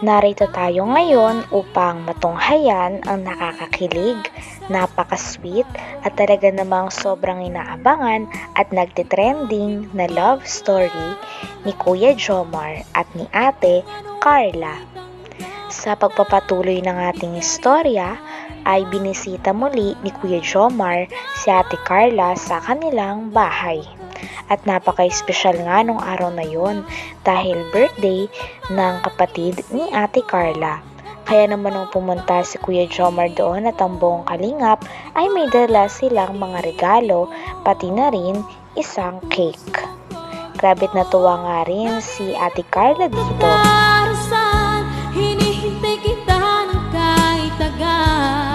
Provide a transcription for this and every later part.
Narito tayo ngayon upang matunghayan ang nakakakilig, napaka-sweet at talaga namang sobrang inaabangan at nagtitrending na love story ni Kuya Jomar at ni Ate Carla. Sa pagpapatuloy ng ating istorya ay binisita muli ni Kuya Jomar si Ate Carla sa kanilang bahay. At napaka-espesyal nga nung araw na yon dahil birthday ng kapatid ni Ate Carla. Kaya naman nung pumunta si Kuya Jomar doon at ang buong kalingap ay may dala silang mga regalo pati na rin isang cake. Grabe't natuwa nga rin si Ate Carla dito. Darasan, hinihintay kita ng kahit tagal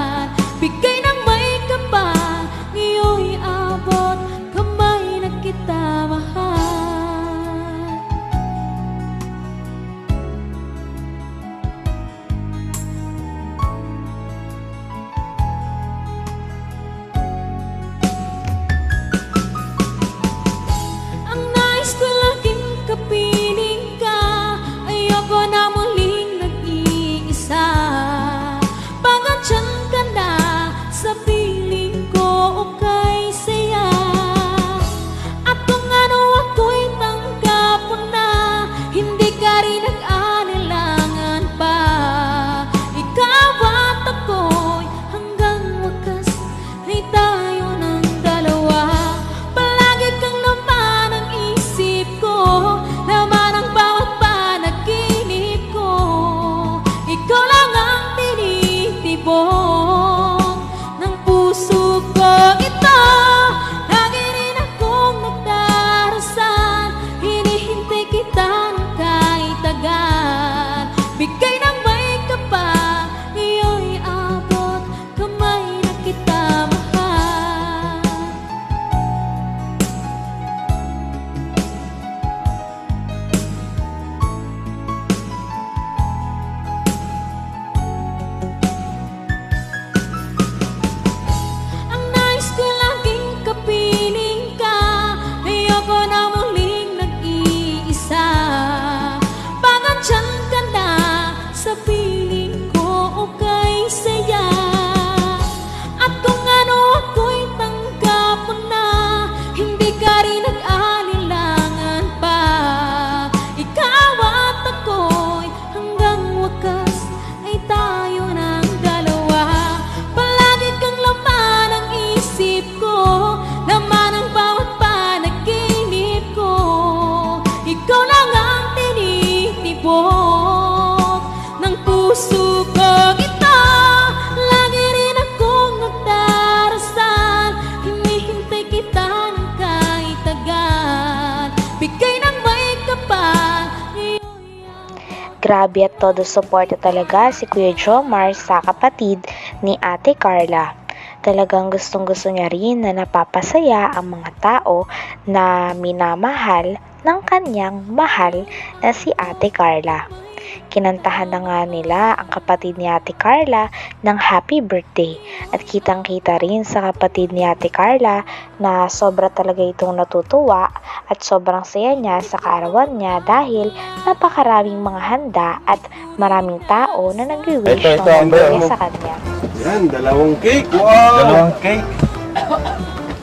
Grabe at todo suporta talaga si Kuya Jomar sa kapatid ni Ate Carla. Talagang gustong gusto niya rin na napapasaya ang mga tao na minamahal ng kanyang mahal na si Ate Carla. Kinantahan na nga nila ang kapatid ni Ate Carla ng happy birthday at kitang-kita rin sa kapatid ni Ate Carla na sobra talaga itong natutuwa at sobrang saya niya sa kaarawan niya dahil napakaraming mga handa at maraming tao na nag-wish Ito, ito, ng birthday sa kanya. Yan, dalawang cake. Wow! Dalawang cake.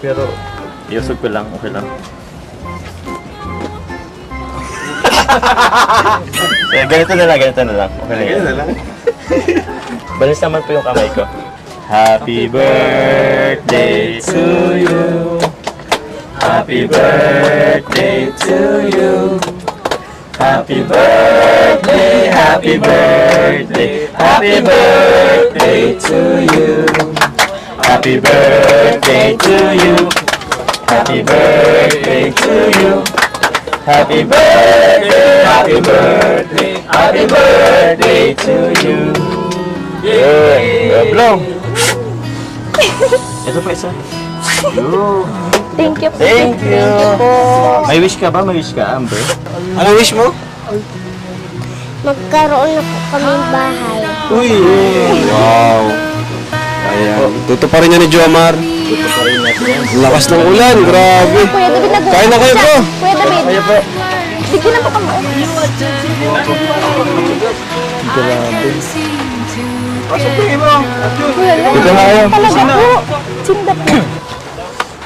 Pero, iusog ko lang, okay lang. Eh, ganito na lang, ganito na lang. Okay. Ganyan na yan. lang. Balis naman po yung kamay ko. Happy birthday to you. Happy birthday to you. Happy birthday, happy birthday, happy birthday to you. Happy birthday to you. Happy birthday to you. Happy birthday, happy birthday, happy birthday to you. Yay! Blow! Ito pa isa. Thank you. Thank you. May wish ka ba? May wish ka, Amber? Ano wish mo? Magkaroon na po kaming bahay. Uy! Wow! Ayan. Tutuparin niya ni Jomar. Lakas ng ulan, grabe. Kuya David, nag Kain na kayo, bro. Kuya David, Kaya po. Bigyan na po kamo. Dito na kayo. Talaga po. Sinda po.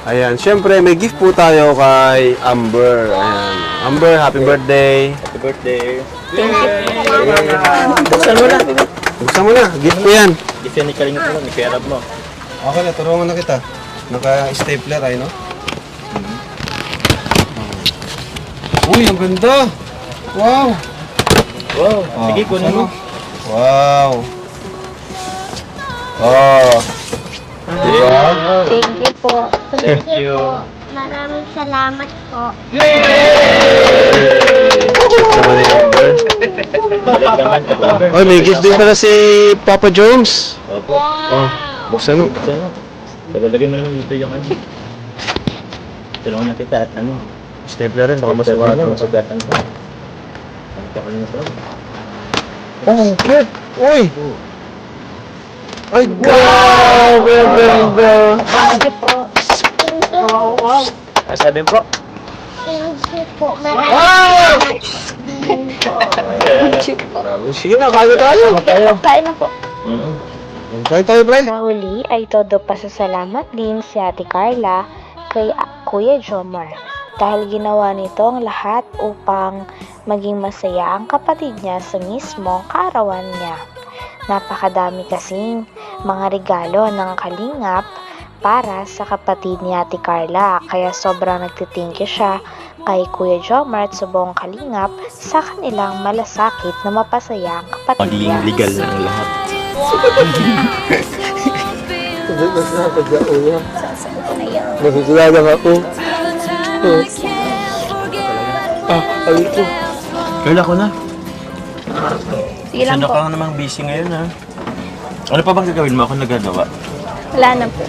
Ayan, syempre may gift po tayo kay Amber. Ayan. Amber, happy birthday. Happy birthday. Buksan mo na. Buksan mo na. Gift ko yan. Gift yan ni Kalinga mo, ni Kuya Rab mo. Okay na, turuan na kita. Naka-stapler ay, no? Uy, ang ganda! Wow! Wow, Oh, sige, kunin mo. Wow! Oh! Diba? Thank you po. Thank you. Maraming salamat po. Amber. Oy, may gift din pala si Papa Jones. Opo. Oh, buksan mo. Ito na. Tagalagay mo lang dito yung ano. Tulungan na kita at ano. Stapler rin, baka Masugatan. masukat. Masugatan ko. Ang ka na ito. Oh, cute! Uy! Ay, wow! Very, very, very. Thank you po. Ah, sabi mo, bro. Thank you po. Maraming Sige na, kaya tayo. Kain na po. Mm. Kaya tayo, Brian. Sa huli ay todo pasasalamat din si Ate Carla kay Kuya Jomar dahil ginawa nito ang lahat upang maging masaya ang kapatid niya sa mismong kaarawan niya. Napakadami kasing mga regalo ng kalingap para sa kapatid ni Ate Carla kaya sobrang nagtitingke siya kay Kuya Jomar at sa buong kalingap sa kanilang malasakit na mapasaya ang kapatid niya. legal na ang lahat. Nasasalamat ako. Ah, ay ko. Kala ko na. Sige lang Sino po. ka namang busy ngayon ha? Ano pa bang gagawin mo ako nagagawa? Wala na po.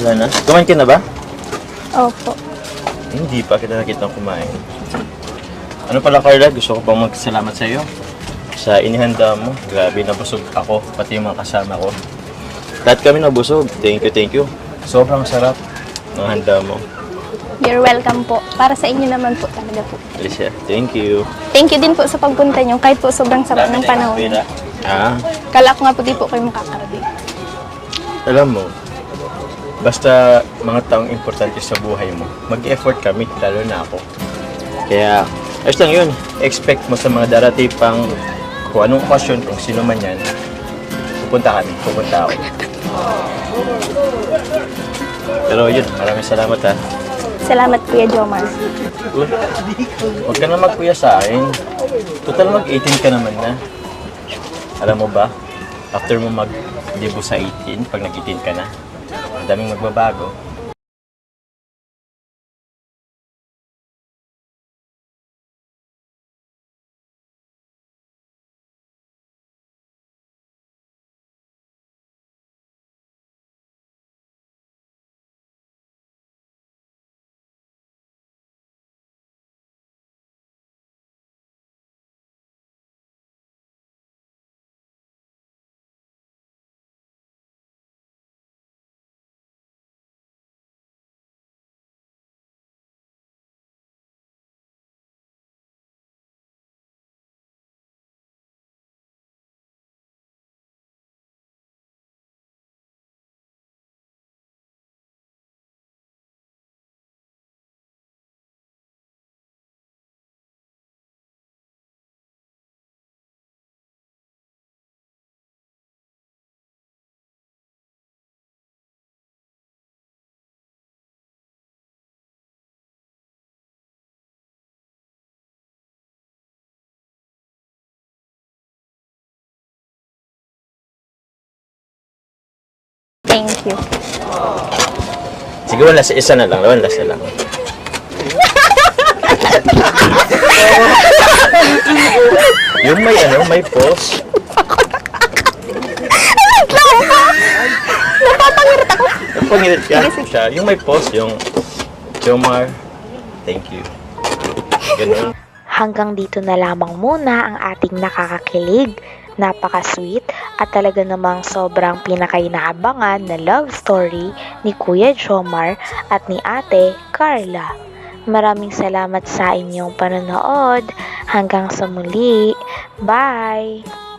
Wala na. Kumain ka na ba? Opo. Hindi pa kita nakita kumain. Ano pala Carla, gusto ko pang magsalamat sa iyo. Sa inihanda mo, grabe nabusog ako, pati yung mga kasama ko. Lahat kami nabusog. Thank you, thank you. Sobrang sarap ng handa mo. You're welcome po. Para sa inyo naman po talaga po. Alicia, thank you. Thank you din po sa pagpunta niyo kahit po sobrang sama ng panahon. Pera. Ah, Kala ko nga po di po kayo makakarating. alam mo, basta mga taong importante sa buhay mo, mag-effort kami, lalo na ako. Kaya, ayos lang yun. Expect mo sa mga darating pang kung anong okasyon, kung sino man yan, pupunta kami, pupunta ako. Pero yun, maraming salamat ha. Salamat Kuya Jomar. Uy, Huwag ka na magkuya sa akin. Total mag-18 ka naman na. Alam mo ba, after mo mag-debut sa 18, pag nag-18 ka na, ang daming magbabago. Thank you. Sige, wala sa isa na lang. Wala sa lang. yung may ano, may pause. Napapangirit ako. Napangirit ka siya. Yung may pause, yung Jomar, thank you. Ganun. Hanggang dito na lamang muna ang ating nakakakilig, napaka-sweet at talaga namang sobrang pinakainaabangan na love story ni Kuya Jomar at ni Ate Carla. Maraming salamat sa inyong panonood. Hanggang sa muli. Bye!